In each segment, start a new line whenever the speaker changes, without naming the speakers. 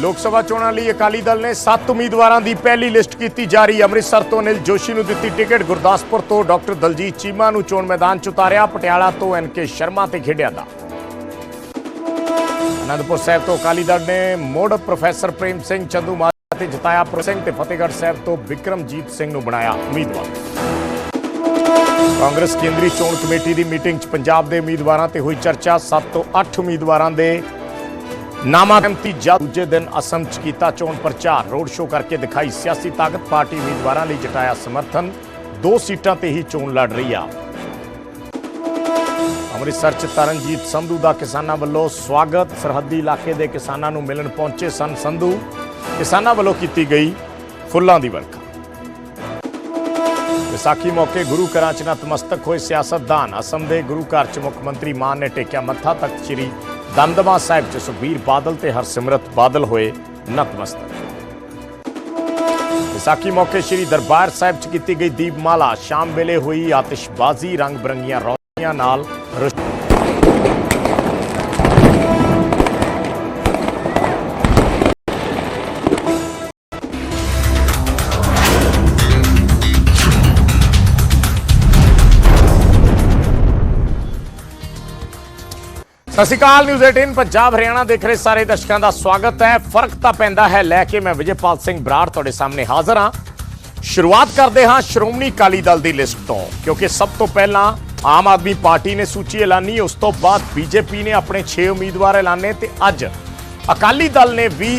ਲੋਕ ਸਭਾ ਚੋਣਾਂ ਲਈ ਅਕਾਲੀ ਦਲ ਨੇ 7 ਉਮੀਦਵਾਰਾਂ ਦੀ ਪਹਿਲੀ ਲਿਸਟ ਕੀਤੀ ਜਾਰੀ। ਅੰਮ੍ਰਿਤਸਰ ਤੋਂ ਅਨਿਲ ਜੋਸ਼ੀ ਨੂੰ ਦਿੱਤੀ ਟਿਕਟ, ਗੁਰਦਾਸਪੁਰ ਤੋਂ ਡਾਕਟਰ ਦਲਜੀਤ ਚੀਮਾ ਨੂੰ ਚੋਣ ਮੈਦਾਨ 'ਚ ਉਤਾਰਿਆ, ਪਟਿਆਲਾ ਤੋਂ ਐਨਕੇ ਸ਼ਰਮਾ ਤੇ ਖੇਡਿਆ ਦਾ। ਅਨੰਦਪੁਰ ਸਾਹਿਬ ਤੋਂ ਅਕਾਲੀ ਦਲ ਨੇ ਮੋੜ ਪ੍ਰੋਫੈਸਰ ਪ੍ਰੇਮ ਸਿੰਘ ਚੰਦੂਮਾਜਰਾ ਤੇ ਜਿਤਾਇਆ ਪ੍ਰੋ ਸਿੰਘ ਤੇ ਫਤਿਹਗੜ੍ਹ ਸਾਹਿਬ ਤੋਂ ਵਿਕਰਮਜੀਤ ਸਿੰਘ ਨੂੰ ਬਣਾਇਆ ਉਮੀਦਵਾਰ। ਕਾਂਗਰਸ ਕੇਂਦਰੀ ਚੋਣ ਕਮੇਟੀ ਦੀ ਮੀਟਿੰਗ 'ਚ ਪੰਜਾਬ ਦੇ ਉਮੀਦਵਾਰਾਂ ਤੇ ਹੋਈ ਚਰਚਾ। 7 ਤੋਂ 8 ਉਮੀਦਵਾਰਾਂ ਦੇ ਨਾਮਾਂਕਨਤੀ ਜਦ ਦੂਜੇ ਦਿਨ ਅਸਮ 'ਚ ਕੀਤਾ ਚੋਣ ਪ੍ਰਚਾਰ। ਰੋਡ ਸ਼ੋਅ ਕਰਕੇ ਦਿਖਾਈ ਸਿਆਸੀ ਤਾਕਤ ਪਾਰਟੀ ਉਮੀਦਵਾਰਾਂ ਲਈ ਜਟਾਇਆ ਸਮਰਥਨ। ਦੋ ਸੀਟਾਂ ਤੇ ਹੀ ਚੋਣ ਲੜ ਰਹੀ ਆ। ਅੰਮ੍ਰਿਤਸਰ 'ਚ ਤਰਨਜੀਤ ਸੰਧੂ ਦਾ ਕਿਸਾਨਾਂ ਵੱਲੋਂ ਸਵਾਗਤ। ਸਰਹੱਦੀ ਇਲਾਕੇ ਦੇ ਕਿਸਾਨਾਂ ਨੂੰ ਮਿਲਣ ਪਹੁੰਚੇ ਸਨ ਸੰਧੂ। ਕਿਸਾਨਾਂ ਵੱਲੋਂ ਕੀਤੀ ਗਈ ਫੁੱਲਾਂ ਦੀ ਵਰਖਾ। ਵਿਸਾਖੀ ਮੌਕੇ ਗੁਰੂ ਘਰਾਂ 'ਚ ਨਤਮਸਤਕ ਹੋਏ ਸਿਆਸਤਦਾਨ। ਅਸਮ ਦੇ ਗੁਰੂ ਘਰ 'ਚ ਮੁੱਖ ਮੰਤਰੀ ਮਾਨ ਨੇ ਟੇਕਿਆ ਮੱਥਾ। ਤਖਤ ਸ੍ਰੀ ਦਮਦਮਾ ਸਾਹਿਬ 'ਚ ਸੁਖਬੀਰ ਬਾਦਲ ਤੇ ਹਰਸਿਮਰਤ ਬਾਦਲ ਹੋਏ ਨਤਮਸਤਕ। ਵਿਸਾਖੀ ਮੌਕੇ ਸ੍ਰੀ ਦਰਬਾਰ ਸਾਹਿਬ 'ਚ ਕੀਤੀ ਗਈ ਦੀਪਮਾਲਾ। ਸ਼ਾਮ ਵੇਲੇ ਹੋਈ ਆਤਿਸ਼ਬਾਜ਼ੀ, ਰੰਗ ਬਰੰਗੀਆਂ ਰੌਸ਼ਨੀਆਂ ਨਾਲ ਸਤਿ ਸ਼੍ਰੀ ਅਕਾਲ ਨਿਊਜ਼ 18 ਪੰਜਾਬ, ਹਰਿਆਣਾ ਦੇਖ ਰਹੇ ਸਾਰੇ ਦਰਸ਼ਕਾਂ ਦਾ ਸਵਾਗਤ ਹੈ। ਫ਼ਰਕ ਤਾਂ ਪੈਂਦਾ ਹੈ, ਲੈ ਕੇ ਮੈਂ ਵਿਜੇਪਾਲ ਸਿੰਘ ਬਰਾੜ ਤੁਹਾਡੇ ਸਾਹਮਣੇ ਹਾਜ਼ਰ ਹਾਂ। ਸ਼ੁਰੂਆਤ ਕਰਦੇ ਹਾਂ ਸ਼੍ਰੋਮਣੀ ਅਕਾਲੀ ਦਲ ਦੀ ਲਿਸਟ ਤੋਂ, ਕਿਉਂਕਿ ਸਭ ਤੋਂ ਪਹਿਲਾਂ ਆਮ ਆਦਮੀ ਪਾਰਟੀ ਨੇ ਸੂਚੀ ਐਲਾਨੀ, ਉਸ ਤੋਂ ਬਾਅਦ ਬੀਜੇਪੀ ਨੇ ਆਪਣੇ 6 ਉਮੀਦਵਾਰ ਐਲਾਨੇ ਤੇ ਅੱਜ ਅਕਾਲੀ ਦਲ ਨੇ ਵੀ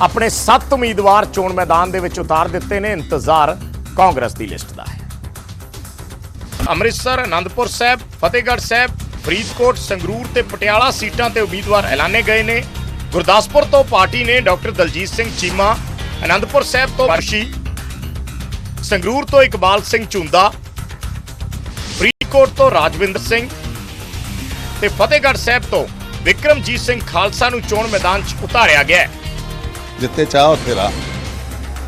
ਆਪਣੇ 7 ਉਮੀਦਵਾਰ ਚੋਣ ਮੈਦਾਨ ਦੇ ਵਿੱਚ ਉਤਾਰ ਦਿੱਤੇ ਨੇ। ਇੰਤਜ਼ਾਰ ਕਾਂਗਰਸ ਦੀ ਲਿਸਟ ਦਾ ਹੈ। ਅੰਮ੍ਰਿਤਸਰ, ਅਨੰਦਪੁਰ ਸਾਹਿਬ, ਫਤਿਹਗੜ੍ਹ ਸਾਹਿਬ ਫਰੀਦਕੋਟ ਸੰਗਰੂਰ ਤੇ ਪਟਿਆਲਾ ਸੀਟਾਂ ਤੇ ਉਮੀਦਵਾਰ ਐਲਾਨੇ ਗਏ ਨੇ। ਗੁਰਦਾਸਪੁਰ ਤੋਂ ਪਾਰਟੀ ਨੇ ਡਾਕਟਰ ਦਲਜੀਤ ਸਿੰਘ ਚੀਮਾ ਅਨੰਦਪੁਰ ਸਾਹਿਬ ਤੋਂ ਵਰਸ਼ੀ ਸੰਗਰੂਰ ਤੋਂ ਇਕਬਾਲ ਸਿੰਘ ਚੁੰਦਾ ਫਰੀਦਕੋਟ ਤੋਂ ਰਾਜਵਿੰਦਰ ਸਿੰਘ ਤੇ ਫਤਿਹਗੜ੍ਹ ਸਾਹਿਬ ਤੋਂ ਵਿਕਰਮਜੀਤ ਸਿੰਘ ਖਾਲਸਾ ਨੂੰ ਚੋਣ ਮੈਦਾਨ 'ਚ ਉਤਾਰਿਆ ਗਿਆ
ਜਿੱਥੇ ਚਾਹ ਉੱਥੇ ਰਾਹ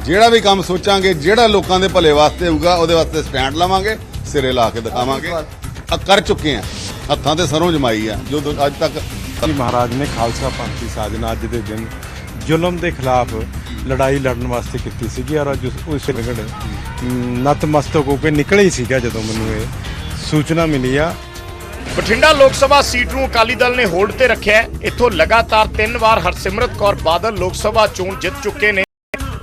ਜਿਹੜਾ ਵੀ ਕੰਮ ਸੋਚਾਂਗੇ ਜਿਹੜਾ ਲੋਕਾਂ ਦੇ ਭਲੇ ਵਾਸਤੇ ਹੋਊਗਾ ਉਹਦੇ ਵਾਸਤੇ ਸਟੈਂਡ ਲਵਾਂਗੇ ਸਿਰੇ ਲਾ ਕੇ ਦਿਖਾਵਾਂਗੇ। ਆ ਕਰ ਚੁੱਕੇ ਆ। ਹੱਥਾਂ ਤੇ ਸਰੋਂ ਜਮਾਈ ਆ ਜੋ ਅੱਜ ਤੱਕ
ਜੀ ਮਹਾਰਾਜ ਨੇ ਖਾਲਸਾ ਪੰਥ ਦੀ ਸਾਜਨਾ ਅੱਜ ਦੇ ਦਿਨ ਜ਼ੁਲਮ ਦੇ ਖਿਲਾਫ ਲੜਾਈ ਲੜਨ ਵਾਸਤੇ ਕੀਤੀ ਸੀਗੀ ਔਰ ਅੱਜ ਉਸ- ਰਗੜ ਨਤਮਸਤਕ ਹੋ ਕੇ ਨਿਕਲੇ ਹੀ ਸੀਗਾ ਜਦੋਂ ਮੈਨੂੰ ਇਹ ਸੂਚਨਾ ਮਿਲੀ ਆ।
ਬਠਿੰਡਾ ਲੋਕ ਸਭਾ ਸੀਟ ਨੂੰ ਅਕਾਲੀ ਦਲ ਨੇ ਹੋਲਡ ਤੇ ਰੱਖਿਆ ਹੈ। ਇੱਥੋਂ ਲਗਾਤਾਰ ਤਿੰਨ ਵਾਰ ਹਰਸਿਮਰਤ ਕੌਰ ਬਾਦਲ ਲੋਕ ਸਭਾ ਚੋਣ ਜਿੱਤ ਚੁੱਕੇ ਨੇ।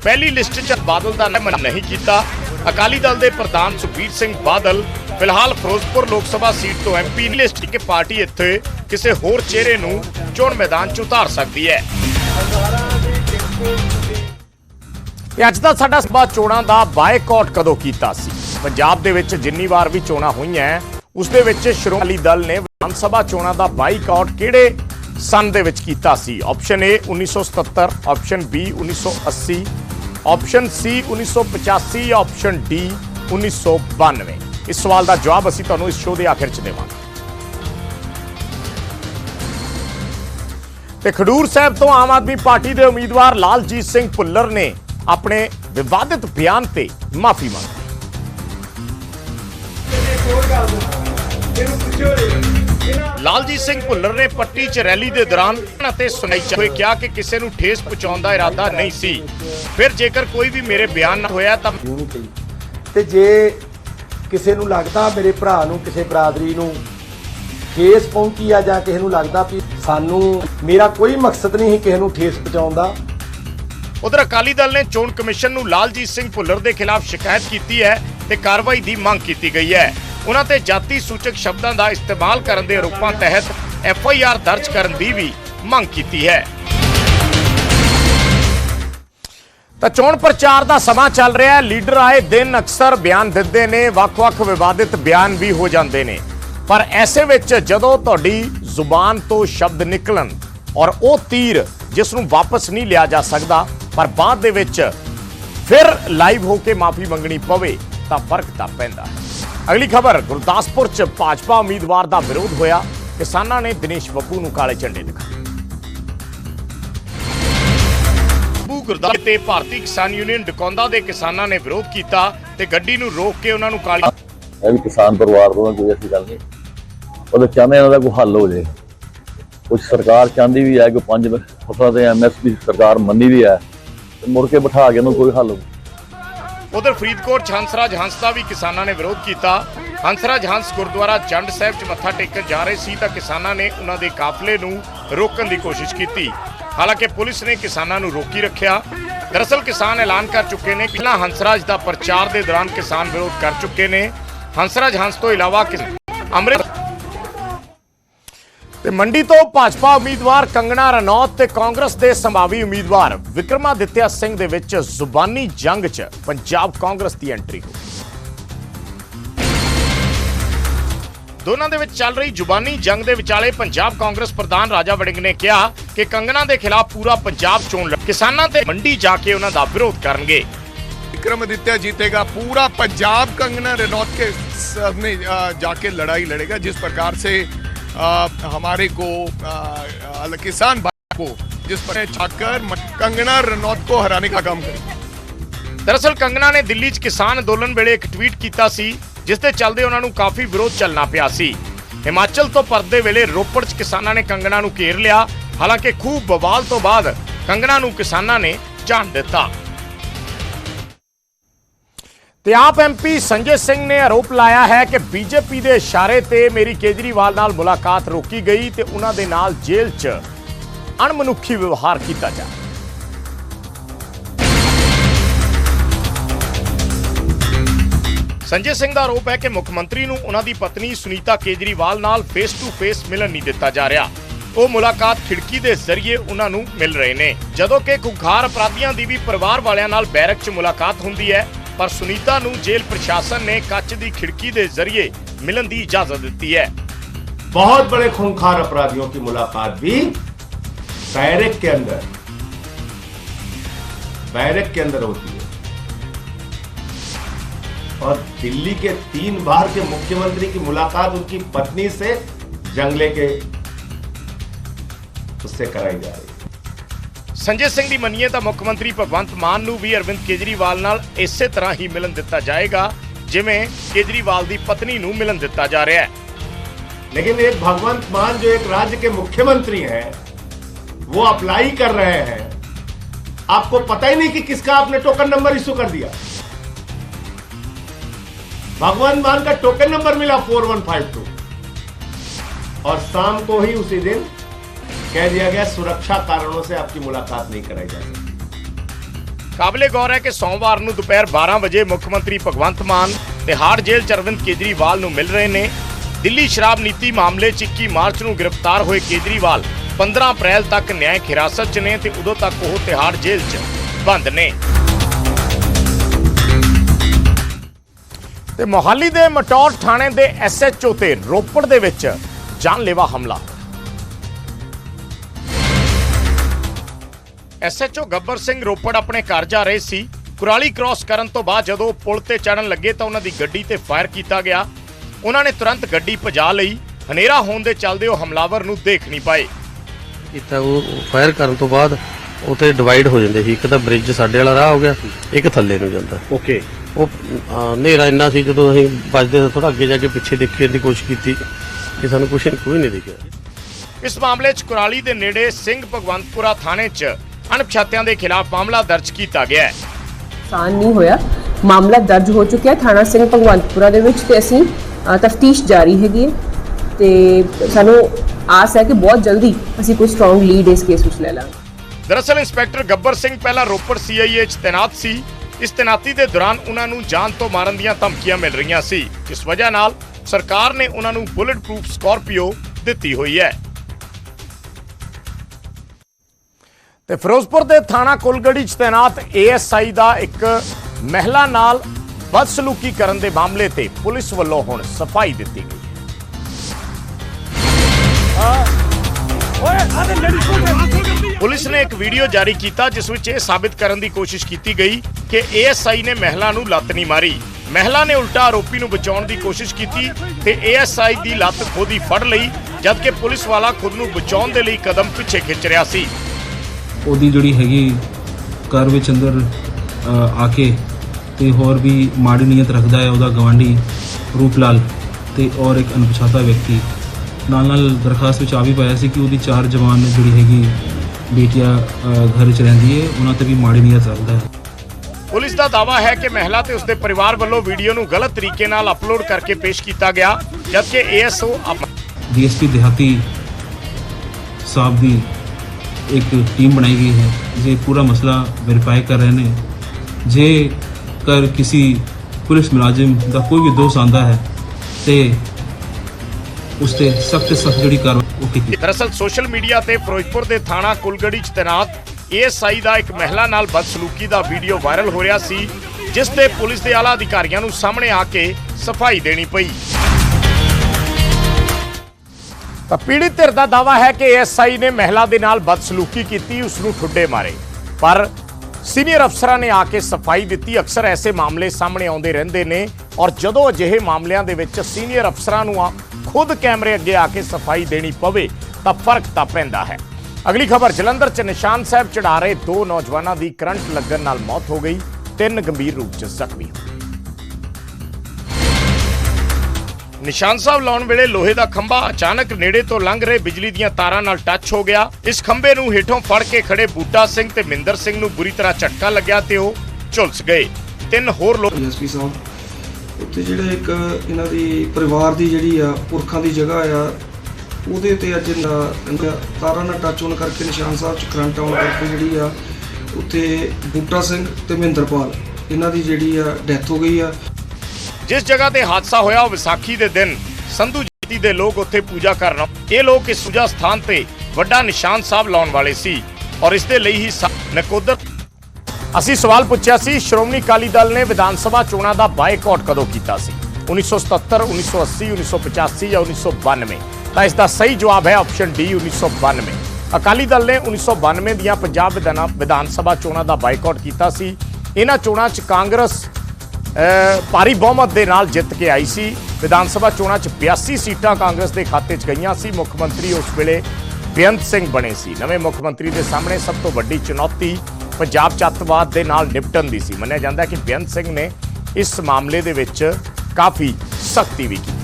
ਪਹਿਲੀ ਲਿਸਟ 'ਚ ਬਾਦਲ ਦਾ ਨਾਮ ਨਹੀਂ ਕੀਤਾ। ਅਕਾਲੀ ਦਲ ਦੇ ਪ੍ਰਧਾਨ ਸੁਖਬੀਰ ਸਿੰਘ ਬਾਦਲ ਫਿਲਹਾਲ ਫਿਰੋਜ਼ਪੁਰ ਲੋਕ ਸਭਾ ਸੀਟ ਤੋਂ ਐਮਪੀ ਲਿਸਟ ਕਿ ਪਾਰਟੀ ਇੱਥੇ ਕਿਸੇ ਹੋਰ ਚਿਹਰੇ ਨੂੰ ਚੋਣ ਮੈਦਾਨ 'ਚ ਉਤਾਰ ਸਕਦੀ ਹੈ। ਤੇ ਅੱਜ ਦਾ ਸਾਡਾ ਸਭਾ ਚੋਣਾਂ ਦਾ ਬਾਇਕਾਟ ਕਦੋਂ ਕੀਤਾ ਸੀ? ਪੰਜਾਬ ਦੇ ਵਿੱਚ ਜਿੰਨੀ ਵਾਰ ਵੀ ਚੋਣਾਂ ਹੋਈਆਂ ਹੈ, ਉਸ ਦੇ ਵਿੱਚ ਸ਼੍ਰੋਮਣੀ ਦਲ ਨੇ ਵਿਧਾਨ ਸਭਾ ਚੋਣਾਂ ਦਾ ਬਾਇਕਾਟ ਕਿਹੜੇ ਸਨ ਦੇ ਵਿੱਚ ਕੀਤਾ ਸੀ? Option A 1977 option B 1980 option C 1985 option D 1992 ਇਸ ਸਵਾਲ ਦਾ ਜਵਾਬ ਅਸੀਂ ਤੁਹਾਨੂੰ ਇਸ ਸ਼ੋਅ ਦੇ ਆਖਿਰ 'ਚ ਦੇਵਾਂਗੇ। ਤੇ ਖਡੂਰ ਸਾਹਿਬ ਤੋਂ ਆਮ ਆਦਮੀ ਪਾਰਟੀ ਦੇ ਉਮੀਦਵਾਰ ਲਾਲਜੀਤ ਸਿੰਘ ਭੁੱਲਰ ਨੇ ਆਪਣੇ ਵਿਵਾਦਿਤ ਬਿਆਨ ਤੇ ਮਾਫੀ ਮੰਗੀ। ਲਾਲਜੀਤ ਸਿੰਘ ਭੁੱਲਰ ਨੇ ਪੱਟੀ 'ਚ ਰੈਲੀ ਦੇ ਦੌਰਾਨ ਅਤੇ ਸੁਣਾਈ ਹੋਏ ਕਿਹਾ ਕਿ ਕਿਸੇ ਨੂੰ ਠੇਸ ਪਹੁੰਚਾਉਣ ਦਾ ਇਰਾਦਾ ਨਹੀਂ ਸੀ। ਫਿਰ ਜੇਕਰ ਕੋਈ ਵੀ ਮੇਰੇ ਬਿਆਨ ਨਾਲ ਹੋਇਆ ਤਾਂ
ਤੇ ਜੇ ਕਿਸੇ ਨੂੰ ਲੱਗਦਾ ਮੇਰੇ ਭਰਾ ਨੂੰ, ਕਿਸੇ ਬਰਾਦਰੀ ਨੂੰ ਠੇਸ ਪਹੁੰਚੀ ਆ ਜਾਂ ਕਿਸੇ ਨੂੰ ਲੱਗਦਾ ਵੀ ਸਾਨੂੰ, ਮੇਰਾ ਕੋਈ ਮਕਸਦ ਨਹੀਂ ਸੀ ਕਿਸੇ ਨੂੰ ਠੇਸ ਪਹੁੰਚਾਉਣ ਦਾ।
ਉਧਰ ਅਕਾਲੀ ਦਲ ਨੇ ਚੋਣ ਕਮਿਸ਼ਨ ਨੂੰ ਲਾਲਜੀਤ ਸਿੰਘ ਭੁੱਲਰ ਦੇ ਖਿਲਾਫ ਸ਼ਿਕਾਇਤ ਕੀਤੀ ਹੈ ਤੇ ਕਾਰਵਾਈ ਦੀ ਮੰਗ ਕੀਤੀ ਗਈ ਹੈ। ਉਹਨਾਂ ਤੇ ਜਾਤੀ ਸੂਚਕ ਸ਼ਬਦਾਂ ਦਾ ਇਸਤੇਮਾਲ ਕਰਨ ਦੇ ਆਰੋਪਾਂ ਤਹਿਤ ਐਫ ਆਈ ਆਰ ਦਰਜ ਕਰਨ ਦੀ ਵੀ ਮੰਗ ਕੀਤੀ ਹੈ। ਤਾਂ ਚੋਣ ਪ੍ਰਚਾਰ ਦਾ ਸਮਾਂ ਚੱਲ ਰਿਹਾ ਹੈ। ਲੀਡਰ ਆਏ ਦਿਨ ਅਕਸਰ ਬਿਆਨ ਦਿੰਦੇ ਨੇ, ਵੱਖ-ਵੱਖ ਵਿਵਾਦਿਤ ਬਿਆਨ ਵੀ ਹੋ ਜਾਂਦੇ ਨੇ। ਪਰ ਐਸੇ ਵਿੱਚ ਜਦੋਂ ਤੁਹਾਡੀ ਜ਼ੁਬਾਨ ਤੋਂ ਸ਼ਬਦ ਨਿਕਲਣ ਔਰ ਉਹ ਤੀਰ ਜਿਸ ਨੂੰ ਵਾਪਸ ਨਹੀਂ ਲਿਆ ਜਾ ਸਕਦਾ, ਪਰ ਬਾਅਦ ਦੇ ਵਿੱਚ ਫਿਰ ਲਾਈਵ ਹੋ ਕੇ ਮਾਫੀ ਮੰਗਣੀ ਪਵੇ, ਤਾਂ ਫ਼ਰਕ ਤਾਂ ਪੈਂਦਾ। ਅਗਲੀ ਖਬਰ, ਗੁਰਦਾਸਪੁਰ 'ਚ ਭਾਜਪਾ ਉਮੀਦਵਾਰ ਦਾ ਵਿਰੋਧ ਹੋਇਆ। ਕਿਸਾਨਾਂ ਨੇ ਦਿਨੇਸ਼ ਬੱਬੂ ਨੂੰ ਕਾਲੇ ਝੰਡੇ ਦਿਖਾਏ। ਬੱਬੂ ਗੁਰਦਾਸਪੁਰ ਤੇ ਭਾਰਤੀ ਕਿਸਾਨ ਯੂਨੀਅਨ ਡਕੌਂਦਾ ਦੇ ਕਿਸਾਨਾਂ ਨੇ ਵਿਰੋਧ ਕੀਤਾ ਤੇ ਗੱਡੀ ਨੂੰ ਰੋਕ ਕੇ ਉਹਨਾਂ ਨੂੰ ਕਾਲੀ
ਇਹ ਵੀ ਕਿਸਾਨ ਪਰਿਵਾਰ ਤੋਂ ਕੋਈ ਐਸੀ ਗੱਲ ਨਹੀਂ। ਉਹ ਤਾਂ ਚਾਹੁੰਦੇ ਇਹਨਾਂ ਦਾ ਕੋਈ ਹੱਲ ਹੋ ਜੇ। ਕੁਝ ਸਰਕਾਰ ਚਾਹੁੰਦੀ ਵੀ ਹੈ ਕਿ ਪੰਜ ਫਸਲਾਂ ਤੇ ਐਮਐਸਪੀ ਸਰਕਾਰ ਮੰਨੀ ਵੀ ਹੈ ਤੇ ਮੁੜ ਕੇ ਬਿਠਾ ਕੇ ਇਹਨੂੰ ਕੋਈ ਹੱਲ
ਉਧਰ ਫਰੀਦਕੋਟ 'ਚ ਹੰਸਰਾਜ ਹੰਸ ਦਾ ਵੀ ਕਿਸਾਨਾਂ ਨੇ ਵਿਰੋਧ ਕੀਤਾ। ਹੰਸਰਾਜ ਹੰਸ ਗੁਰਦੁਆਰਾ ਜੰਡ ਸਾਹਿਬ 'ਚ ਮੱਥਾ ਟੇਕਣ ਜਾ ਰਹੇ ਸੀ ਤਾਂ ਕਿਸਾਨਾਂ ਨੇ ਉਹਨਾਂ ਦੇ ਕਾਫਲੇ ਨੂੰ ਰੋਕਣ ਦੀ ਕੋਸ਼ਿਸ਼ ਕੀਤੀ। ਹਾਲਾਂਕਿ ਪੁਲਿਸ ਨੇ ਕਿਸਾਨਾਂ ਨੂੰ ਰੋਕੀ ਰੱਖਿਆ। ਦਰਅਸਲ ਕਿਸਾਨ ਐਲਾਨ ਕਰ ਚੁੱਕੇ ਨੇ ਕਿ ਹੰਸਰਾਜ ਦਾ ਪ੍ਰਚਾਰ ਦੇ ਦੌਰਾਨ ਕਿਸਾਨ ਵਿਰੋਧ ਕਰ ਚੁੱਕੇ ਨੇ। ਹੰਸਰਾਜ ਹੰਸ ਤੋਂ ਇਲਾਵਾ ਕਿਸ- ਅੰਮ੍ਰਿਤ ਤੇ ਮੰਡੀ ਤੋਂ ਭਾਜਪਾ ਉਮੀਦਵਾਰ ਕੰਗਣਾ ਰਣੌਤ ਤੇ ਕਾਂਗਰਸ ਦੇ ਸੰਭਾਵੀ ਉਮੀਦਵਾਰ ਵਿਕਰਮਾਦਿੱਤਿਆ ਸਿੰਘ ਦੇ ਵਿੱਚ ਜ਼ੁਬਾਨੀ ਜੰਗ 'ਚ ਪੰਜਾਬ ਕਾਂਗਰਸ ਦੀ ਐਂਟਰੀ। ਹੋਈ ਦੋਨਾਂ ਦੇ ਵਿੱਚ ਚੱਲ ਰਹੀ ਜ਼ੁਬਾਨੀ ਜੰਗ ਦੇ ਵਿਚਾਲੇ ਪੰਜਾਬ ਕਾਂਗਰਸ ਪ੍ਰਧਾਨ ਰਾਜਾ ਵੜਿੰਗ ਨੇ ਕਿਹਾ ਕਿ ਕੰਗਣਾ ਦੇ ਖਿਲਾਫ ਪੂਰਾ ਪੰਜਾਬ ਚੋਣ ਲੜ ਕਿਸਾਨਾਂ ਤੇ ਮੰਡੀ ਜਾ ਕੇ ਉਹਨਾਂ ਦਾ ਵਿਰੋਧ ਕਰਨਗੇ
विक्रमादित्य जीतेगा पूरा पंजाब कंगना रनौत के सामने अ, जाके लड़ाई लड़ेगा जिस प्रकार से अ, हमारे को अ, अ, किसान भाई को जिस पर छाकर कंगना रनौत को हराने का काम करेगा
ਦਰਅਸਲ ਕੰਗਣਾ ਨੇ ਦਿੱਲੀ 'ਚ ਕਿਸਾਨ ਅੰਦੋਲਨ ਵੇਲੇ ਇੱਕ ਟਵੀਟ ਕੀਤਾ ਸੀ ਜਿਸ ਦੇ ਚੱਲਦੇ ਉਹਨਾਂ ਨੂੰ ਕਾਫੀ ਵਿਰੋਧ ਚੱਲਣਾ ਪਿਆ ਸੀ। ਹਿਮਾਚਲ ਤੋਂ ਪਰਦੇ ਵੇਲੇ ਰੋਪੜ 'ਚ ਕਿਸਾਨਾਂ ਨੇ ਕੰਗਣਾ ਨੂੰ ਘੇਰ ਲਿਆ। ਹਾਲਾਂਕਿ ਖੂਬ ਬਵਾਲ ਤੋਂ ਬਾਅਦ ਕੰਗਣਾ ਨੂੰ ਕਿਸਾਨਾਂ ਨੇ ਜਾਣ ਦਿੱਤਾ। ਤੇ ਆਪ ਐਮਪੀ ਸੰਜੇ ਸਿੰਘ ਨੇ ਆਰੋਪ ਲਾਇਆ ਹੈ ਕਿ ਬੀਜੇਪੀ ਦੇ ਇਸ਼ਾਰੇ ਤੇ ਮੇਰੀ ਕੇਜਰੀਵਾਲ ਨਾਲ ਮੁਲਾਕਾਤ ਰੋਕੀ ਗਈ ਤੇ ਉਹਨਾਂ ਦੇ ਨਾਲ ਜੇਲ੍ਹ 'ਚ ਅਣਮਨੁੱਖੀ ਵਿਵਹਾਰ ਕੀਤਾ ਜਾ ਸੰਜੇ ਸਿੰਘ ਦਾ ਆਰੋਪ ਹੈ ਕਿ ਮੁੱਖ ਮੰਤਰੀ ਨੂੰ ਉਹਨਾਂ ਦੀ ਪਤਨੀ ਸੁਨੀਤਾ ਕੇਜਰੀਵਾਲ ਨਾਲ ਫੇਸ ਟੂ ਫੇਸ ਮਿਲਣ ਨਹੀਂ ਦਿੱਤਾ ਜਾ ਰਿਹਾ ਉਹ ਮੁਲਾਕਾਤ ਖਿੜਕੀ ਦੇ ਜ਼ਰੀਏ ਉਹਨਾਂ ਨੂੰ ਮਿਲ ਰਹੇ ਨੇ ਜਦੋਂ ਕਿ ਖੁੰਖਾਰ ਅਪਰਾਧੀਆਂ ਦੀ ਵੀ ਪਰਿਵਾਰ ਵਾਲਿਆਂ ਨਾਲ ਬੈਰਕ 'ਚ ਮੁਲਾਕਾਤ ਹੁੰਦੀ ਹੈ ਪਰ ਸੁਨੀਤਾ ਨੂੰ ਜੇਲ੍ਹ ਪ੍ਰਸ਼ਾਸਨ ਨੇ ਕੱਚ ਦੀ ਖਿੜਕੀ ਦੇ ਜ਼ਰੀਏ ਮਿਲਣ ਦੀ ਇਜਾਜ਼ਤ ਦਿੱਤੀ ਹੈ
बहुत बड़े खूंखार अपराधियों की मुलाकात भी बैरक के अंदर बैरक के अंदर होती है और दिल्ली के तीन बार के मुख्यमंत्री की मुलाकात उनकी पत्नी से जंगले के उससे कराई जा रही है
ਸੰਜੇ ਸਿੰਘ ਦੀ ਮੰਨੀਏ ਤਾਂ ਮੁੱਖ ਮੰਤਰੀ ਭਗਵੰਤ ਮਾਨ ਨੂੰ ਵੀ ਅਰਵਿੰਦ ਕੇਜਰੀਵਾਲ ਨਾਲ ਇਸੇ ਤਰ੍ਹਾਂ ਹੀ ਮਿਲਣ ਦਿੱਤਾ ਜਾਏਗਾ ਜਿਵੇਂ ਕੇਜਰੀਵਾਲ ਦੀ ਪਤਨੀ ਨੂੰ ਮਿਲਣ ਦਿੱਤਾ ਜਾ ਰਿਹਾ ਹੈ
लेकिन एक भगवंत मान जो एक राज्य के मुख्यमंत्री हैं वो अप्लाई कर रहे हैं आपको पता ही नहीं कि किसका आपने टोकन नंबर इशू कर दिया भगवंत मान का टोकन नंबर मिला 4152 और शाम को ही उसी दिन कह दिया गया सुरक्षा कारणों से आपकी मुलाकात नहीं कराई जा सकती
ਕਾਬਲੇ ਗੌਰ ਹੈ ਕਿ ਸੋਮਵਾਰ ਨੂੰ ਦੁਪਹਿਰ 12 ਵਜੇ ਮੁੱਖ ਮੰਤਰੀ ਭਗਵੰਤ ਮਾਨ ਤਿਹਾੜ ਜੇਲ੍ਹ ਚ ਅਰਵਿੰਦ ਕੇਜਰੀਵਾਲ ਨੂੰ ਮਿਲ ਰਹੇ ਨੇ ਦਿੱਲੀ ਸ਼ਰਾਬ ਨੀਤੀ ਮਾਮਲੇ 'ਚ 21 ਮਾਰਚ ਨੂੰ ਗ੍ਰਿਫਤਾਰ ਹੋਏ ਕੇਜਰੀਵਾਲ 15 ਅਪ੍ਰੈਲ ਤੱਕ ਨਿਆਇਕ ਹਿਰਾਸਤ 'ਚ ਨੇ ਤੇ ਉਦੋਂ ਤੱਕ ਉਹ ਤਿਹਾੜ ਜੇਲ੍ਹ 'ਚ ਬੰਦ ਨੇ ਤੇ ਮੋਹਾਲੀ ਦੇ ਮਟੌਰ ਥਾਣੇ ਦੇ ਐਸਐਚਓ ਤੇ ਰੋਪੜ ਦੇ ਵਿੱਚ ਜਾਨਲੇਵਾ ਹਮਲਾ। ਐਸਐਚਓ ਗੱਬਰ ਸਿੰਘ ਰੋਪੜ ਆਪਣੇ ਘਰ ਜਾ ਰਹੇ ਸੀ। ਕੁਰਾਲੀ ਕ੍ਰਾਸ ਕਰਨ ਤੋਂ ਬਾਅਦ ਜਦੋਂ ਪੁਲ ਤੇ ਚੜਨ ਲੱਗੇ ਤਾਂ ਉਹਨਾਂ ਦੀ ਗੱਡੀ ਤੇ ਫਾਇਰ ਕੀਤਾ ਗਿਆ। ਉਹਨਾਂ ਨੇ ਤੁਰੰਤ ਗੱਡੀ ਭਜਾ ਲਈ। ਹਨੇਰਾ ਹੋਣ ਦੇ ਚੱਲਦੇ ਉਹ ਹਮਲਾਵਰ ਨੂੰ ਦੇਖ ਨਹੀਂ ਪਾਏ।
ਕੀਤਾ ਉਹ ਫਾਇਰ ਕਰਨ ਤੋਂ ਬਾਅਦ ਉਥੇ ਡਿਵਾਈਡ ਹੋ ਜਾਂਦੇ ਸੀ। ਇੱਕ ਤਾਂ ਬ੍ਰਿਜ ਸਾਡੇ ਵਾਲਾ ਰਾਹ ਹੋ ਗਿਆ ਇੱਕ ਥੱਲੇ ਨੂੰ ਜਾਂਦਾ।
ਓਕੇ
ਉਹ ਹਨੇਰਾ ਇੰਨਾ ਸੀ ਜਦੋਂ ਅਸੀਂ ਵੱਜਦੇ ਥੋੜਾ ਅੱਗੇ ਜਾ ਕੇ ਪਿੱਛੇ ਦੇਖਣ ਦੀ ਕੋਸ਼ਿਸ਼ ਕੀਤੀ ਕਿ ਸਾਨੂੰ ਕੁਛ ਕੋਈ ਨਹੀਂ ਦਿਖਿਆ।
ਇਸ ਮਾਮਲੇ 'ਚ ਕੁਰਾਲੀ ਦੇ ਨੇੜੇ ਸਿੰਘ ਭਗਵੰਤਪੁਰਾ ਥਾਣੇ 'ਚ ਅਣਪਛਾਤਿਆਂ ਦੇ ਖਿਲਾਫ ਮਾਮਲਾ ਦਰਜ ਕੀਤਾ ਗਿਆ ਹੈ।
ਨੁਕਸਾਨ ਨਹੀਂ ਹੋਇਆ। ਮਾਮਲਾ ਦਰਜ ਹੋ ਚੁੱਕਿਆ ਹੈ। ਥਾਣਾ ਸਿੰਘ ਭਗਵੰਤਪੁਰਾ ਦੇ ਵਿੱਚ ਤੇ ਅਸੀਂ ਤਫਤੀਸ਼ ਜਾਰੀ ਹੈਗੀ ਹੈ। ਤੇ ਸਾਨੂੰ ਆਸ ਹੈ ਕਿ ਬਹੁਤ ਜਲਦੀ ਅਸੀਂ ਕੋਈ ਸਟਰੋਂਗ ਲੀਡ ਇਸ ਕੇਸ ਵਿੱਚ ਲੈ ਲਾਂਗੇ।
ਦਰਅਸਲ ਇੰਸਪੈਕਟਰ ਗੱਬਰ ਸਿੰਘ ਪਹਿਲਾਂ ਰੋਪੜ ਸੀਆਈਏ 'ਚ ਤੈਨਾਤ ਸੀ। ਇਸ ਤੈਨਾਤੀ ਦੇ ਦੌਰਾਨ ਉਹਨਾਂ ਨੂੰ ਜਾਨ ਤੋਂ ਮਾਰਨ ਦੀਆਂ ਧਮਕੀਆਂ ਮਿਲ ਰਹੀਆਂ ਸੀ। ਇਸ ਵਜ੍ਹਾ ਨਾਲ ਸਰਕਾਰ ਨੇ ਉਹਨਾਂ ਨੂੰ ਬੁਲੇਟ ਪ੍ਰੂਫ ਸਕਾਰਪੀਓ ਦਿੱਤੀ ਹੋਈ ਹੈ। ਤੇ ਫਿਰੋਜ਼ਪੁਰ ਦੇ ਥਾਣਾ ਕੁਲਗੜੀ 'ਚ ਤੈਨਾਤ ਏਐਸਆਈ ਦਾ ਇੱਕ ਮਹਿਲਾ ਨਾਲ ਬਦਸਲੂਕੀ ਕਰਨ ਦੇ ਮਾਮਲੇ ਤੇ ਪੁਲਿਸ ਵੱਲੋਂ ਹੁਣ ਸਫ਼ਾਈ ਦਿੱਤੀ ਗਈ ਪੁਲਿਸ ਨੇ ਇੱਕ ਵੀਡੀਓ ਜਾਰੀ ਕੀਤਾ ਜਿਸ ਵਿੱਚ ਇਹ ਸਾਬਿਤ ਕਰਨ ਦੀ ਕੋਸ਼ਿਸ਼ ਕੀਤੀ ਗਈ ਕਿ ਏਐਸਆਈ ਨੇ ਮਹਿਲਾ ਨੂੰ ਲੱਤ ਨਹੀਂ ਮਾਰੀ। ਮਹਿਲਾ ਨੇ ਉਲਟਾ ਆਰੋਪੀ ਨੂੰ ਬਚਾਉਣ ਦੀ ਕੋਸ਼ਿਸ਼ ਕੀਤੀ ਤੇ ਏਐਸਆਈ ਦੀ ਲੱਤ ਖੁਦ ਹੀ ਫੜ ਲਈ, ਜਦਕਿ ਪੁਲਿਸ ਵਾਲਾ ਖੁਦ ਨੂੰ ਬਚਾਉਣ ਦੇ ਲਈ ਕਦਮ ਪਿੱਛੇ ਖਿੱਚ ਰਿਹਾ ਸੀ।
ਉਹਦੀ ਜਿਹੜੀ ਹੈਗੀ ਘਰ ਵਿੱਚ ਅੰਦਰ ਆ ਕੇ ਤੇ ਹੋਰ ਵੀ ਮਾੜੀ ਨੀਅਤ ਰੱਖਦਾ ਹੈ ਉਹਦਾ ਗਵਾਂਢੀ ਰੂਪ ਲਾਲ ਤੇ ਔਰ ਇੱਕ ਅਣਪਛਾਤਾ ਵਿਅਕਤੀ। ਨਾਲ ਨਾਲ ਦਰਖਾਸਤ ਵਿੱਚ ਆ ਵੀ ਪਾਇਆ ਸੀ ਕਿ ਉਹਦੀ ਚਾਰ ਜਵਾਨ ਜਿਹੜੀ ਹੈਗੀ ਬੇਟੀਆਂ ਘਰ 'ਚ ਰਹਿੰਦੀ ਹੈ ਉਹਨਾਂ ਤੇ ਵੀ ਮਾੜੀ ਨੀਅਤ ਰੱਖਦਾ ਹੈ।
ਪੁਲਿਸ ਦਾ ਦਾਵਾ ਹੈ ਕਿ ਮਹਿਲਾ ਤੇ ਉਸਦੇ ਪਰਿਵਾਰ ਵੱਲੋਂ ਵੀਡੀਓ ਨੂੰ ਗਲਤ ਤਰੀਕੇ ਨਾਲ ਅਪਲੋਡ ਕਰਕੇ ਪੇਸ਼ ਕੀਤਾ ਗਿਆ ਜਦਕਿ ਏਐਸਓ
ਡੀਐਸਪੀ ਦਿਹਾਤੀ ਸਾਹਿਬ ਦੀ ਇੱਕ ਟੀਮ ਬਣਾਈ ਗਈ ਹੈ। ਜੇ ਪੂਰਾ ਮਸਲਾ ਵੈਰੀਫਾਈ ਕਰ ਰਹੇ ਨੇ ਜੇ ਕਰ ਕਿਸੇ ਪੁਲਿਸ ਮੁਲਾਜ਼ਮ ਦਾ ਕੋਈ ਵੀ ਦੋਸ਼ ਆਂਦਾ ਹੈ ਤੇ ਉਸ ਤੇ ਸਖਤ ਸਖਤ ਜਿਹੜੀ ਕਾਰਵਾਈ ਉਹ ਕੀਤੀ
ਦਰਅਸਲ ਸੋਸ਼ਲ ਮੀਡੀਆ ਤੇ ਫਿਰੋਜ਼ਪੁਰ ਦੇ ਥਾਣਾ ਕੁਲਗੜੀ 'ਚ ਤੈਨਾਤ ਏਐਸਆਈ ਦਾ ਇੱਕ ਮਹਿਲਾ ਨਾਲ ਬਦਸਲੂਕੀ ਦਾ ਵੀਡੀਓ ਵਾਇਰਲ ਹੋ ਰਿਹਾ ਸੀ, ਜਿਸ ਤੇ ਪੁਲਿਸ ਦੇ ਆਲਾ ਅਧਿਕਾਰੀਆਂ ਨੂੰ ਸਾਹਮਣੇ ਆ ਕੇ ਸਫ਼ਾਈ ਦੇਣੀ ਪਈ। ਤਾਂ ਪੀੜਿਤ ਧਿਰ ਦਾ ਦਾਵਾ ਹੈ ਕਿ ਏਐਸਆਈ ਨੇ ਮਹਿਲਾ ਦੇ ਨਾਲ ਬਦਸਲੂਕੀ ਕੀਤੀ, ਉਸ ਨੂੰ ਠੁੱਡੇ ਮਾਰੇ। ਪਰ ਸੀਨੀਅਰ ਅਫਸਰਾਂ ਨੇ ਆ ਕੇ ਸਫ਼ਾਈ ਦਿੱਤੀ। ਅਕਸਰ ਐਸੇ ਮਾਮਲੇ ਸਾਹਮਣੇ ਆਉਂਦੇ ਰਹਿੰਦੇ ਨੇ ਔਰ ਜਦੋਂ ਅਜਿਹੇ ਮਾਮਲਿਆਂ ਦੇ ਵਿੱਚ ਸੀਨੀਅਰ ਅਫਸਰਾਂ ਨੂੰ ਆ ਖੁਦ ਕੈਮਰੇ ਅੱਗੇ ਆ ਕੇ ਸਫ਼ਾਈ ਦੇਣੀ ਪਵੇ, ਤਾਂ ਫ਼ਰਕ ਤਾਂ ਪੈਂਦਾ ਹੈ। ਅਗਲੀ ਖਬਰ, ਜਲੰਧਰ 'ਚ ਨਿਸ਼ਾਨ ਸਾਹਿਬ ਚੜਾ ਰਹੇ ਦੋ ਨੌਜਵਾਨਾਂ ਦੀ ਕਰੰਟ ਲੱਗਣ ਨਾਲ ਮੌਤ ਹੋ ਗਈ। ਤਿੰਨ ਗੰਭੀਰ ਰੂਪ 'ਚ ਜ਼ਖਮੀ ਨਿਸ਼ਾਨ ਸਾਹਿਬ ਲਾਉਣ ਵੇਲੇ ਲੋਹੇ ਦਾ ਖੰਭਾ ਅਚਾਨਕ ਨੇੜੇ ਤੋਂ ਲੰਘ ਰਹੇ ਬਿਜਲੀ ਦੀਆਂ ਤਾਰਾਂ ਨਾਲ ਟੱਚ ਹੋ ਗਿਆ। ਇਸ ਖੰਭੇ ਨੂੰ ਹੇਠੋਂ ਫੜ ਕੇ ਖੜੇ ਬੂਟਾ ਸਿੰਘ ਤੇ ਮਿੰਦਰ ਸਿੰਘ ਨੂੰ ਬੁਰੀ ਤਰ੍ਹਾਂ ਝਟਕਾ ਲੱਗਿਆ ਤੇ ਉਹ ਝੁਲਸ ਗਏ। ਤਿੰਨ ਹੋਰ ਲੋਕ
ਐਸਪੀ ਸਾਹਿਬ ਉੱਥੇ ਜਿਹੜੇ ਇੱਕ ਇਹਨਾਂ ਦੀ ਪਰਿਵਾਰ ਦੀ ਜਿਹੜੀ ਆ, ਪੁਰਖਾਂ ਦੀ ਜਗ੍ਹਾ ਆ, ਉਹਦੇ ਤੇ ਅੱਜ ਤਾਰਾਂ ਨਾਲ ਟੱਚ ਹੋਣ ਕਰਕੇ ਨਿਸ਼ਾਨ ਸਾਹਿਬ ਚ ਕਰੰਟ ਆਉਣ ਕਰਕੇ ਜਿਹੜੀ ਆ, ਉੱਥੇ ਬੂਟਾ ਸਿੰਘ ਤੇ ਮਹਿੰਦਰਪਾਲ, ਇਹਨਾਂ ਦੀ ਜਿਹੜੀ ਆ ਡੈਥ ਹੋ ਗਈ ਆ।
ਜਿਸ ਜਗ੍ਹਾ ਤੇ ਹਾਦਸਾ ਹੋਇਆ ਉਹ ਵਿਸਾਖੀ ਦੇ ਦਿਨ, ਸੰਧੂ ਜੀਤੀ ਦੇ ਲੋਕ ਉੱਥੇ ਪੂਜਾ ਕਰਨ ਇਹ ਲੋਕ ਇਸ ਪੂਜਾ ਸਥਾਨ ਤੇ ਵੱਡਾ ਨਿਸ਼ਾਨ ਸਾਹਿਬ ਲਾਉਣ ਵਾਲੇ ਸੀ ਔਰ ਇਸ ਦੇ ਲਈ ਹੀ ਨਕੋਦਰ ਅਸੀਂ ਸਵਾਲ ਪੁੱਛਿਆ ਸੀ, ਸ਼੍ਰੋਮਣੀ ਅਕਾਲੀ ਦਲ ਨੇ ਵਿਧਾਨ ਸਭਾ ਚੋਣਾਂ ਦਾ ਬਾਈਕਾਟ ਕਦੋਂ ਕੀਤਾ ਸੀ? 1977 1980 1985 ਜਾਂ 1992 ਤਾਂ ਇਸ ਦਾ ਸਹੀ ਜਵਾਬ ਹੈ ਆਪਸ਼ਨ ਡੀ 1992 ਅਕਾਲੀ ਦਲ ਨੇ 1992 ਦੀਆਂ ਪੰਜਾਬ ਵਿਧਾਨ ਵਿਧਾਨ ਸਭਾ ਚੋਣਾਂ ਦਾ ਬਾਈਕਾਟ ਕੀਤਾ ਸੀ। ਇਹਨਾਂ ਚੋਣਾਂ 'ਚ ਕਾਂਗਰਸ ਭਾਰੀ ਬਹੁਮਤ ਦੇ ਨਾਲ ਜਿੱਤ ਕੇ ਆਈ ਸੀ। ਵਿਧਾਨ ਸਭਾ ਚੋਣਾਂ 'ਚ 82 ਸੀਟਾਂ ਕਾਂਗਰਸ ਦੇ ਖਾਤੇ 'ਚ ਗਈਆਂ ਸੀ। ਮੁੱਖ ਮੰਤਰੀ ਉਸ ਵੇਲੇ ਬੇਅੰਤ ਸਿੰਘ ਬਣੇ ਸੀ। ਨਵੇਂ ਮੁੱਖ ਮੰਤਰੀ ਦੇ ਸਾਹਮਣੇ ਸਭ ਤੋਂ ਵੱਡੀ ਚੁਣੌਤੀ ਪੰਜਾਬ 'ਚ ਅੱਤਵਾਦ ਦੇ ਨਾਲ ਨਿਪਟਣ ਦੀ ਸੀ। ਮੰਨਿਆ ਜਾਂਦਾ ਹੈ ਕਿ ਬੇਅੰਤ ਸਿੰਘ ਨੇ ਇਸ ਮਾਮਲੇ ਦੇ ਵਿੱਚ ਕਾਫੀ ਸਖਤੀ ਵੀ ਕੀਤੀ।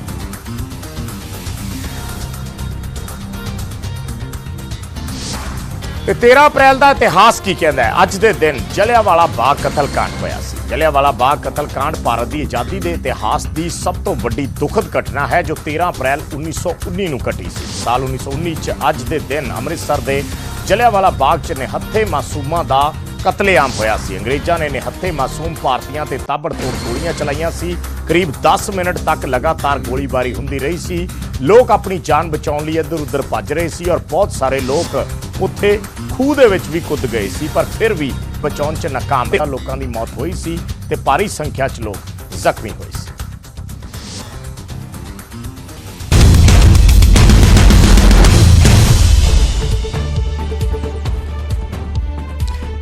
ਤੇ 13 ਅਪ੍ਰੈਲ ਦਾ ਇਤਿਹਾਸ ਕੀ ਕਹਿੰਦਾ ਹੈ? ਅੱਜ ਦੇ ਦਿਨ ਜਲਿਆਂਵਾਲਾ ਬਾਗ ਕਤਲकांड ਹੋਇਆ ਸੀ ਜਲਿਆਂਵਾਲਾ ਬਾਗ ਕਤਲकांड ਭਾਰਤ ਦੀ ਆਜ਼ਾਦੀ ਦੇ ਇਤਿਹਾਸ ਦੀ ਸਭ ਤੋਂ ਵੱਡੀ ਦੁਖਦ ਘਟਨਾ ਹੈ, ਜੋ 13 ਅਪ੍ਰੈਲ 1919 ਨੂੰ ਘਟੀ ਸੀ। ਸਾਲ 1919 ਚ ਅੱਜ ਦੇ ਦਿਨ ਅੰਮ੍ਰਿਤਸਰ ਦੇ ਜਲਿਆਂਵਾਲਾ ਬਾਗ ਚ ਨਿਹੱਥੇ ਮਾਸੂਮਾਂ ਦਾ ਕਤਲੇਆਮ ਹੋਇਆ ਸੀ। ਅੰਗਰੇਜ਼ਾਂ ਨੇ ਨਿਹੱਥੇ ਮਾਸੂਮ ਭਾਰਤੀਆਂ ਤੇ ਤਾਬੜਤੋੜ ਗੋਲੀਆਂ ਚਲਾਈਆਂ ਸੀ। ਕਰੀਬ 10 ਮਿੰਟ ਤੱਕ ਲਗਾਤਾਰ ਗੋਲੀਬਾਰੀ ਹੁੰਦੀ ਰਹੀ ਸੀ। ਲੋਕ ਆਪਣੀ ਜਾਨ ਬਚਾਉਣ ਲਈ ਇੱਧਰ ਉੱਧਰ ਭੱਜ ਰਹੇ ਸੀ ਔਰ ਬਹੁਤ ਸਾਰੇ ਲੋਕ ਉੱਥੇ ਖੂਹ ਦੇ ਵਿੱਚ ਵੀ ਕੁੱਦ ਗਏ ਸੀ, ਪਰ ਫਿਰ ਵੀ ਬਚਾਉਣ 'ਚ ਨਾਕਾਮ ਰਹੇ। ਲੋਕਾਂ ਦੀ ਮੌਤ ਹੋਈ ਸੀ ਤੇ ਭਾਰੀ ਸੰਖਿਆ 'ਚ ਲੋਕ ਜ਼ਖਮੀ ਹੋਏ ਸੀ।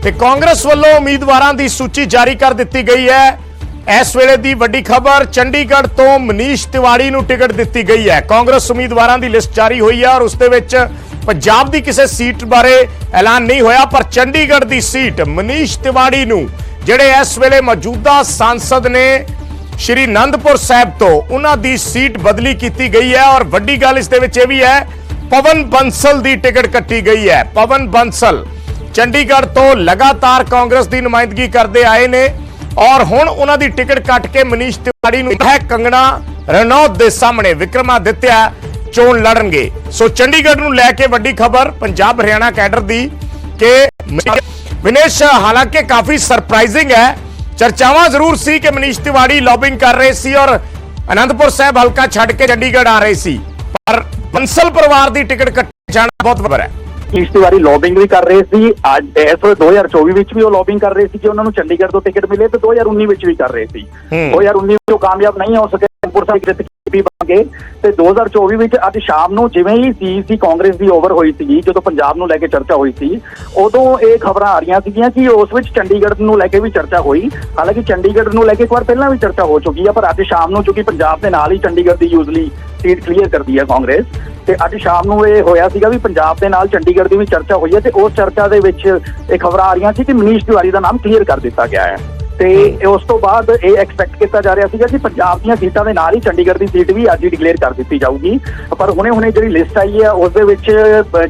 ਤੇ ਕਾਂਗਰਸ ਵੱਲੋਂ ਉਮੀਦਵਾਰਾਂ ਦੀ ਸੂਚੀ ਜਾਰੀ ਕਰ ਦਿੱਤੀ ਗਈ ਹੈ। ਇਸ ਵੇਲੇ ਦੀ ਵੱਡੀ ਖਬਰ ਚੰਡੀਗੜ੍ਹ ਤੋਂ ਮਨੀਸ਼ ਤਿਵਾੜੀ ਨੂੰ ਟਿਕਟ ਦਿੱਤੀ ਗਈ ਹੈ। ਕਾਂਗਰਸ ਉਮੀਦਵਾਰਾਂ ਦੀ ਲਿਸਟ ਜਾਰੀ ਹੋਈ ਹੈ ਔਰ ਉਸ ਦੇ ਵਿੱਚ ਪੰਜਾਬ ਦੀ ਕਿਸੇ ਸੀਟ ਬਾਰੇ ਐਲਾਨ ਨਹੀਂ ਹੋਇਆ, ਪਰ ਚੰਡੀਗੜ੍ਹ ਦੀ ਸੀਟ ਮਨੀਸ਼ ਤਿਵਾੜੀ ਨੂੰ, ਜਿਹੜੇ ਇਸ ਵੇਲੇ ਮੌਜੂਦਾ ਸਾਂਸਦ ਨੇ ਸ਼੍ਰੀ ਨੰਦਪੁਰ ਸਾਹਿਬ ਤੋਂ, ਉਹਨਾਂ ਦੀ ਸੀਟ ਬਦਲੀ ਕੀਤੀ ਗਈ ਹੈ ਔਰ ਵੱਡੀ ਗੱਲ ਇਸ ਦੇ ਵਿੱਚ ਇਹ ਵੀ ਹੈ, ਪਵਨ ਬੰਸਲ ਦੀ ਟਿਕਟ ਕੱਟੀ ਗਈ ਹੈ। ਪਵਨ ਬੰਸਲ ਚੰਡੀਗੜ੍ਹ ਤੋਂ ਲਗਾਤਾਰ ਕਾਂਗਰਸ ਦੀ ਨੁਮਾਇੰਦਗੀ ਕਰਦੇ ਆਏ ਨੇ ਔਰ ਹੁਣ ਉਹਨਾਂ ਦੀ ਟਿਕਟ ਕੱਟ ਕੇ ਮਨੀਸ਼ ਤਿਵਾੜੀ ਨੂੰ ਹੈ ਕੰਗਣਾ ਰਣੌਤ ਦੇ ਸਾਹਮਣੇ ਵਿਕਰਮਾਦਿੱਤਿਆ ਚੋਣ ਲੜਨਗੇ। ਸੋ ਚੰਡੀਗੜ੍ਹ ਨੂੰ ਲੈ ਕੇ ਵੱਡੀ ਖਬਰ ਪੰਜਾਬ ਹਰਿਆਣਾ ਕੈਡਰ ਦੀ ਕਿ ਵਿਨੇਸ਼ ਹਾਲਾਂਕਿ ਕਾਫੀ ਸਰਪ੍ਰਾਈਜ਼ਿੰਗ ਹੈ। ਚਰਚਾਵਾਂ ਜ਼ਰੂਰ ਸੀ ਕਿ ਮਨੀਸ਼ ਤਿਵਾੜੀ ਲੌਬਿੰਗ ਕਰ ਰਹੇ ਸੀ ਔਰ ਅਨੰਦਪੁਰ ਸਾਹਿਬ ਹਲਕਾ ਛੱਡ ਕੇ ਚੰਡੀਗੜ੍ਹ ਆ ਰਹੇ ਸੀ। ਪਰ ਬੰਸਲ ਪਰਿਵਾਰ ਦੀ ਟਿਕਟ ਕੱਟ ਜਾਣਾ ਬਹੁਤ ਵੱਡਾ ਹੈ।
ਇਸ ਵਾਰੀ ਲੌਬਿੰਗ ਵੀ ਕਰ ਰਹੇ ਸੀ। ਅੱਜ ਇਸ 2024 ਵਿੱਚ ਵੀ ਉਹ ਲੌਬਿੰਗ ਕਰ ਰਹੇ ਸੀ ਕਿ ਉਹਨਾਂ ਨੂੰ ਚੰਡੀਗੜ੍ਹ ਤੋਂ ਟਿਕਟ ਮਿਲੇ ਤੇ 2019 ਵਿੱਚ ਵੀ ਕਰ ਰਹੇ ਸੀ।
ਹੂੰ।
2019 ਵਿੱਚ ਉਹ ਕਾਮਯਾਬ ਨਹੀਂ ਹੋ ਸਕੇ। ਕਾਨਪੁਰ ਸਾਹਿਬ ਜਿੱਤ ਕੇ ਬਣ ਗਏ ਤੇ 2024 ਵਿੱਚ ਅੱਜ ਸ਼ਾਮ ਨੂੰ ਜਿਵੇਂ ਹੀ ਸੀਸੀ ਕਾਂਗਰਸ ਦੀ ਓਵਰ ਹੋਈ ਸੀ ਜਦੋਂ ਪੰਜਾਬ ਨੂੰ ਲੈ ਕੇ ਚਰਚਾ ਹੋਈ ਸੀ, ਉਦੋਂ ਇਹ ਖਬਰਾਂ ਆ ਰਹੀਆਂ ਸੀਗੀਆਂ ਕਿ ਉਸ ਵਿੱਚ ਚੰਡੀਗੜ੍ਹ ਨੂੰ ਲੈ ਕੇ ਵੀ ਚਰਚਾ ਹੋਈ। ਹਾਲਾਂਕਿ ਚੰਡੀਗੜ੍ਹ ਨੂੰ ਲੈ ਕੇ ਇੱਕ ਵਾਰ ਪਹਿਲਾਂ ਵੀ ਚਰਚਾ ਹੋ ਚੁੱਕੀ ਹੈ ਪਰ ਅੱਜ ਸ਼ਾਮ ਨੂੰ ਚूंकि ਪੰਜਾਬ ਦੇ ਨਾਲ ਹੀ ਚੰਡੀਗੜ੍ਹ ਦੀ ਯੂਜ਼ਲੀ ਸੀਟ ਕਲੀਅਰ ਕਰਦੀ ਹੈ ਕਾਂਗਰਸ। ਤੇ ਅੱਜ ਸ਼ਾਮ ਨੂੰ ਇਹ ਹੋਇਆ ਸੀਗਾ ਵੀ ਪੰਜਾਬ ਦੇ ਨਾਲ ਚੰਡੀਗੜ੍ਹ ਦੀ ਵੀ ਚਰਚਾ ਹੋਈ ਹੈ ਤੇ ਉਸ ਚਰਚਾ ਦੇ ਵਿੱਚ ਇਹ ਖਬਰਾਂ ਆ ਰਹੀਆਂ ਸੀ ਕਿ ਮਨੀਸ਼ ਤਿਵਾਰੀ ਦਾ ਨਾਮ ਕਲੀਅਰ ਕਰ ਦਿੱਤਾ ਗਿਆ ਹੈ। ਤੇ ਉਸ ਤੋਂ ਬਾਅਦ ਇਹ ਐਕਸਪੈਕਟ ਕੀਤਾ ਜਾ ਰਿਹਾ ਸੀਗਾ ਕਿ ਪੰਜਾਬ ਦੀਆਂ ਸੀਟਾਂ ਦੇ ਨਾਲ ਹੀ ਚੰਡੀਗੜ੍ਹ ਦੀ ਸੀਟ ਵੀ ਅੱਜ ਹੀ ਡਿਕਲੇਅਰ ਕਰ ਦਿੱਤੀ ਜਾਊਗੀ। ਪਰ ਹੁਣੇ-ਹੁਣੇ ਜਿਹੜੀ ਲਿਸਟ ਆਈ ਹੈ ਉਸ ਦੇ ਵਿੱਚ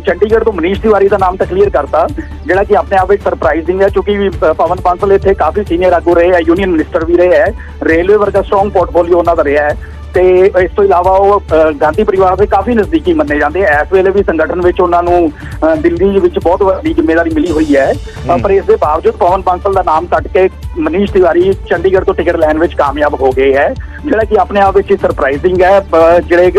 ਚੰਡੀਗੜ੍ਹ ਤੋਂ ਮਨੀਸ਼ ਤਿਵਾਰੀ ਦਾ ਨਾਮ ਤਾਂ ਕਲੀਅਰ ਕਰਤਾ ਜਿਹੜਾ ਕਿ ਆਪਣੇ ਆਪ ਵਿੱਚ ਸਰਪ੍ਰਾਈਜ਼ਿੰਗ ਹੈ ਕਿਉਂਕਿ ਵੀ, ਪਵਨ ਬਾਂਸਲ ਇੱਥੇ ਕਾਫੀ ਸੀਨੀਅਰ ਆਗੂ ਰਹੇ ਹੈ ਯੂਨੀਅਨ ਮਿਨਿਸਟਰ ਵੀ ਰਹੇ ਹੈ ਰੇਲਵੇ ਵਰਗਾ ਸਟਰੋਂਗ ਪੋਰਟਫੋਲੀਓ ਉਹਨਾਂ ਦਾ ਰਿਹਾ ਹੈ। ਤੇ ਇਸ ਤੋਂ ਇਲਾਵਾ ਉਹ ਗਾਂਧੀ ਪਰਿਵਾਰ ਦੇ ਕਾਫੀ ਨਜ਼ਦੀਕੀ ਮੰਨੇ ਜਾਂਦੇ ਆ। ਇਸ ਵੇਲੇ ਵੀ ਸੰਗਠਨ ਵਿੱਚ ਉਹਨਾਂ ਨੂੰ ਦਿੱਲੀ ਵਿੱਚ ਬਹੁਤ ਵੱਡੀ ਜ਼ਿੰਮੇਵਾਰੀ ਮਿਲੀ ਹੋਈ ਹੈ। ਪਰ ਇਸ ਦੇ ਬਾਵਜੂਦ ਪਵਨ ਬਾਂਸਲ ਦਾ ਨਾਮ ਕੱਟ ਕੇ ਮਨੀਸ਼ ਤਿਵਾਰੀ ਚੰਡੀਗੜ੍ਹ ਤੋਂ ਟਿਕਟ ਲੈਣ ਵਿੱਚ ਕਾਮਯਾਬ ਹੋ ਗਏ ਹੈ। ਜਿਹੜਾ ਕਿ ਆਪਣੇ ਆਪ ਵਿੱਚ ਹੀ ਸਰਪ੍ਰਾਈਜ਼ਿੰਗ ਹੈ। ਜਿਹੜੇ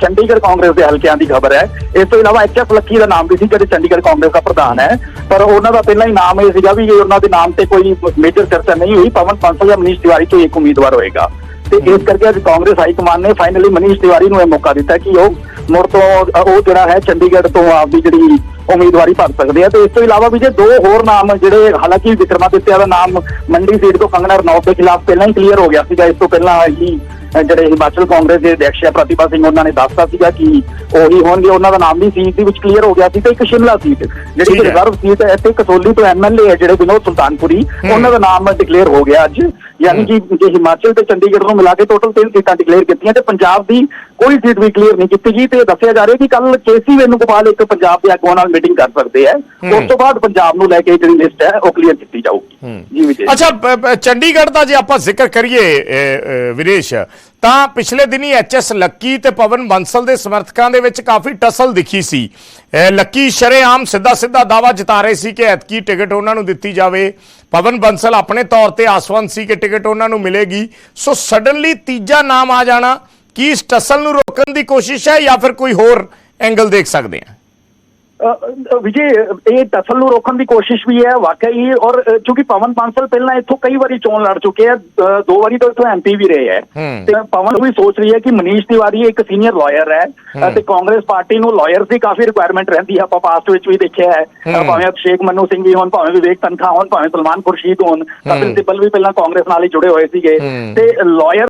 ਚੰਡੀਗੜ੍ਹ ਕਾਂਗਰਸ ਦੇ ਹਲਕਿਆਂ ਦੀ ਖਬਰ ਹੈ। ਇਸ ਤੋਂ ਇਲਾਵਾ ਐਚਐਫ ਲੱਕੀ ਦਾ ਨਾਮ ਵੀ ਸੀ ਜਿਹੜੇ ਚੰਡੀਗੜ੍ਹ ਕਾਂਗਰਸ ਦਾ ਪ੍ਰਧਾਨ ਹੈ। ਪਰ ਉਹਨਾਂ ਦਾ ਪਹਿਲਾਂ ਹੀ ਨਾਮ ਇਹ ਸੀਗਾ ਵੀ ਉਹਨਾਂ ਦੇ ਨਾਮ ਤੇ ਕੋਈ ਮੇਜਰ ਚਰਚਾ ਨਹੀਂ ਹੋਈ। ਪਵਨ ਬਾਂਸਲ ਜਾਂ ਮਨੀਸ਼ ਤਿਵਾਰੀ ਤੋਂ ਇੱਕ ਉਮੀਦਵਾਰ ਹੋਏਗਾ। ਤੇ ਇਸ ਕਰਕੇ ਅੱਜ ਕਾਂਗਰਸ ਹਾਈ ਕਮਾਨ ਨੇ ਫਾਈਨਲੀ ਮਨੀਸ਼ ਤਿਵਾਰੀ ਨੂੰ ਇਹ ਮੌਕਾ ਦਿੱਤਾ ਕਿ ਉਹ ਮੁੜ ਤੋਂ ਉਹ ਜਿਹੜਾ ਹੈ ਚੰਡੀਗੜ੍ਹ ਤੋਂ ਆਪਦੀ ਜਿਹੜੀ ਉਮੀਦਵਾਰੀ ਭਰ ਸਕਦੇ ਆ। ਤੇ ਇਸ ਤੋਂ ਇਲਾਵਾ ਵੀ ਜੇ ਦੋ ਹੋਰ ਨਾਮ ਜਿਹੜੇ ਹਾਲਾਂਕਿ ਵਿਕਰਮਾਦਿੱਤਿਆ ਦਾ ਨਾਮ ਮੰਡੀ ਸੀਟ ਤੋਂ ਕੰਗਨਾ ਰਣੌਤ ਦੇ ਖਿਲਾਫ ਪਹਿਲਾਂ ਹੀ ਕਲੀਅਰ ਹੋ ਗਿਆ ਸੀਗਾ, ਇਸ ਤੋਂ ਪਹਿਲਾਂ ਹੀ ਜਿਹੜੇ ਹਿਮਾਚਲ ਕਾਂਗਰਸ ਦੇ ਅਧਿਕਸ਼ ਹੈ ਪ੍ਰਤੀਭਾ ਸਿੰਘ ਉਹਨਾਂ ਨੇ ਦੱਸਤਾ ਸੀਗਾ ਕਿ ਉਹੀ ਹੋਣਗੇ। ਉਹਨਾਂ ਦਾ ਨਾਮ ਵੀ ਸੀਟ ਦੇ ਵਿੱਚ ਕਲੀਅਰ ਹੋ ਗਿਆ ਸੀ ਤੇ ਇੱਕ ਸ਼ਿਮਲਾ ਸੀਟ ਜਿਹੜੀ ਕਿ। ਰਿਜ਼ਰਵ ਸੀਟ ਹੈ ਤੇ ਕਸੌਲੀ ਤੋਂ ਐਮਐਲਏ ਹੈ ਜਿਹੜੇ ਵਿਨੋਦ ਸੁਲਤਾਨਪੁਰੀ ਉਹਨਾਂ ਦਾ ਨਾਮ ਡਿਕਲੇਅਰ ਹੋ ਗਿਆ ਅੱਜ। ਯਾਨੀ ਕਿ ਜੇ ਹਿਮਾਚਲ ਤੇ ਚੰਡੀਗੜ੍ਹ ਨੂੰ ਮਿਲਾ ਕੇ ਟੋਟਲ ਤਿੰਨ ਸੀਟਾਂ ਡਿਕਲੇਅਰ ਕੀਤੀਆਂ ਤੇ ਪੰਜਾਬ ਦੀ ਕੋਈ ਸੀਟ ਵੀ ਕਲੀਅਰ ਨਹੀਂ ਕੀਤੀ ਗਈ ਤੇ ਦੱਸਿਆ ਜਾ ਰਿਹਾ ਕਿ ਕੱਲ ਕੇਸੀ ਵੇਨੂਗੋਪਾਲ ਇੱਕ ਪੰਜਾਬ ਦੇ ਆਗੂਆਂ ਨਾਲ ਮੀਟਿੰਗ ਕਰ ਸਕਦੇ ਹੈ। ਉਸ ਤੋਂ ਬਾਅਦ ਪੰਜਾਬ ਨੂੰ ਲੈ ਕੇ ਜਿਹੜੀ ਲਿਸਟ ਹੈ ਉਹ ਕਲੀਅਰ ਕੀਤੀ ਜਾਊਗੀ। ਜੀ ਵਿਜੇ।
ਅੱਛਾ ਚੰਡੀਗੜ੍ਹ ਦਾ ਜੇ ਆਪਾਂ ਜ਼ਿਕਰ ਕਰੀਏ ਵਿਰੇਸ਼ ਤਾਂ ਪਿਛਲੇ ਦਿਨੀ ਐਚਐਸ ਲੱਕੀ ਤੇ ਪਵਨ ਬੰਸਲ ਦੇ ਸਮਰਥਕਾਂ ਦੇ ਵਿੱਚ ਕਾਫੀ ਟਸਲ ਦਿਖੀ ਸੀ। ਅ, ਲੱਕੀ ਸ਼ਰੇਆਮ ਸਿੱਧਾ ਸਿੱਧਾ ਦਾਵਾ ਜਿਤਾ ਰਹੇ ਸੀ ਕਿ ਐਤਕੀ ਟਿਕਟ ਉਹਨਾਂ ਨੂੰ ਦਿੱਤੀ ਜਾਵੇ। ਪਵਨ ਬੰਸਲ ਆਪਣੇ ਤੌਰ ਤੇ ਆਸਵੰਤ ਸੀ ਕਿ ਟਿਕਟ ਉਹਨਾਂ ਨੂੰ ਮਿਲੇਗੀ। ਸੋ ਸਡਨਲੀ ਤੀਜਾ ਨਾਮ ਆ ਜਾਣਾ। ਕੀ ਇਸ ਟਸਲ ਨੂੰ ਰੋਕਣ ਦੀ ਕੋਸ਼ਿਸ਼ ਹੈ ਜਾਂ ਫਿਰ ਕੋਈ ਹੋਰ ਐਂਗਲ ਦੇਖ ਸਕਦੇ ਹਾਂ?
ਵਿਜੇ ਇਹ ਟਸਲ ਨੂੰ ਰੋਕਣ ਦੀ ਕੋਸ਼ਿਸ਼ ਵੀ ਹੈ ਵਾਕਈ ਔਰ ਕਿਉਂਕਿ ਪਵਨ ਬਾਂਸਲ ਪਹਿਲਾਂ ਇੱਥੋਂ ਕਈ ਵਾਰੀ ਚੋਣ ਲੜ ਚੁੱਕੇ ਆ ਦੋ ਵਾਰੀ ਤਾਂ ਇੱਥੋਂ ਐਮਪੀ ਵੀ ਰਹੇ ਹੈ। ਤੇ ਪਵਨ ਵੀ ਸੋਚ ਰਹੀ ਹੈ ਕਿ ਮਨੀਸ਼ ਤਿਵਾਰੀ ਇੱਕ ਸੀਨੀਅਰ ਲਾਇਰ ਹੈ ਤੇ ਕਾਂਗਰਸ ਪਾਰਟੀ ਨੂੰ ਲਾਇਰਸ ਦੀ ਕਾਫੀ ਰਿਕੁਆਇਰਮੈਂਟ ਰਹਿੰਦੀ ਹੈ ਆਪਾਂ ਪਾਸਟ ਵਿੱਚ ਵੀ ਦੇਖਿਆ ਹੈ। ਭਾਵੇਂ ਅਭਿਸ਼ੇਕ ਮਨੂ ਸਿੰਘ ਵੀ ਹੋਣ ਭਾਵੇਂ ਵਿਵੇਕ ਤਨਖਾ ਹੋਣ ਭਾਵੇਂ ਸਲਮਾਨ ਖੁਰਸ਼ੀਦ ਹੋਣ ਕਪਿਲ ਸਿੱਬਲ ਵੀ ਪਹਿਲਾਂ ਕਾਂਗਰਸ ਨਾਲ ਹੀ ਜੁੜੇ ਹੋਏ ਸੀਗੇ। ਤੇ ਲਾਇਰ